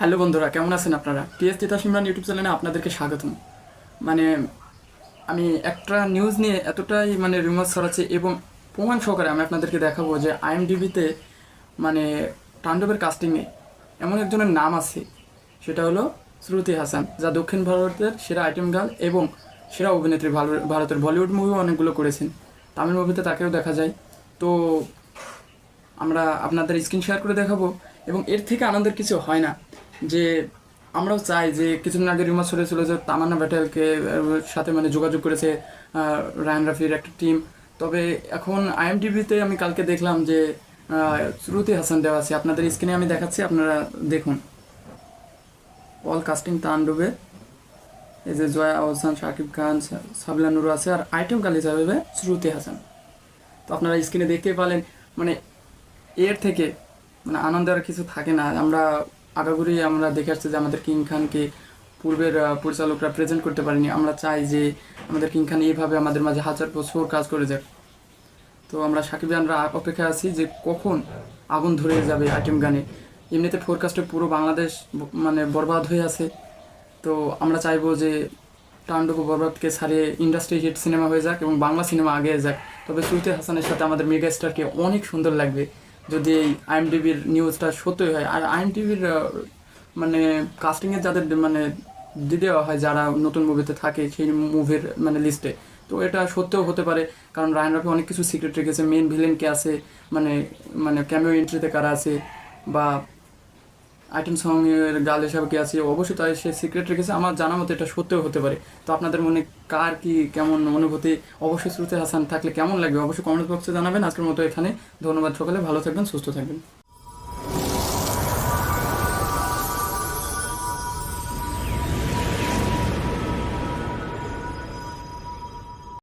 Hello বন্ধুরা, কেমন আছেন আপনারা? টিএস তিতা সিমরান ইউটিউব চ্যানেলে আপনাদেরকে স্বাগতম। মানে আমি একটা নিউজ নিয়ে এতটাই মানে রিমার্স ছড়াচ্ছে এবং প্রমাণ সহকারে আমি আপনাদেরকে দেখাবো যে আইএমডিবিতে মানে তাণ্ডবের কাস্টিংয়ে এমন একজনের নাম আছে। সেটা হলো শ্রুতি হাসান, যা দক্ষিণ ভারতের সেরা আইটেম গার্ল এবং সেরা অভিনেত্রী ভারতের বলিউড মুভিও অনেকগুলো করেছেন। তামিল মুভিতে তাকেও দেখা যায়। তো আমরা আপনাদের স্ক্রিন শেয়ার করে দেখাবো এবং এর থেকে আনন্দের কিছু হয় না। যে আমরাও চাই যে কিছুদিন আগে রিমাস ছিল যে তামান্না ব্যাটেলকে সাথে মানে যোগাযোগ করেছে রায়ান রাফির একটা টিম তবে এখন আইএমডিবিতে আমি কালকে দেখলাম যে শ্রুতি হাসান দেওয়া আছে। আপনাদের স্ক্রিনে আমি দেখাচ্ছি, আপনারা দেখুন। অল কাস্টিং তাণ্ডবে এই যে জয়া আহসান, শাকিব খান সাবিলা নুরু আছে, আর আইটেম গাল হবে শ্রুতি হাসান। তো আপনারা স্ক্রিনে দেখতেই পারলেন মানে এর থেকে মানে আনন্দ আর কিছু থাকে না। আমরা আগাগুড়ি আমরা দেখে আসছি যে আমাদের কিং খানকে পূর্বের পরিচালকরা প্রেজেন্ট করতে পারেনি। আমরা চাই যে আমাদের কিং খান এইভাবে আমাদের মাঝে হাজার বছর কাজ করে যাক। তো আমরা সাকিব সাকিবিয়ানরা অপেক্ষায় আছি যে কখন আগুন ধরে যাবে আইটেম গানে এমনিতে ফোরকাস্টে পুরো বাংলাদেশ মানে বরবাদ হয়ে আছে। তো আমরা চাইব যে টান্ডব বরবাদকে ছাড়িয়ে ইন্ডাস্ট্রি হিট সিনেমা হয়ে যাক এবং বাংলা সিনেমা আগে যাক। তবে শ্রুতি হাসানের সাথে আমাদের মেগা স্টারকে অনেক সুন্দর লাগবে। যদি এই আইএমডিবির নিউজটা সত্যই হয়, আর আইএমডিবির মানে কাস্টিংয়ের যাদের মানে দিয়ে দেওয়া হয়, যারা নতুন মুভিতে থাকে, সেই মুভির মানে লিস্টে তো এটা সত্যিও হতে পারে। কারণ রায়ন রাফি অনেক কিছু সিক্রেট রেখেছে মেন ভিলেন কে আছে মানে মানে ক্যামিও এন্ট্রিতে কারা আছে, বা আইটেম সংয়ের গাল হিসাবে কি আছে, অবশ্যই তাই সে সিক্রেট রেখেছে। আমার জানা মতো এটা সত্যিও হতে পারে। তো আপনাদের মনে কার কি কেমন অনুভূতি? অবশ্যই শ্রুতি হাসান থাকলে কেমন লাগবে? অবশ্যই কমেন্ট বক্সে জানাবেন। আজকের মতো এখানে। ধন্যবাদ সকালে। ভালো থাকবেন, সুস্থ থাকবেন।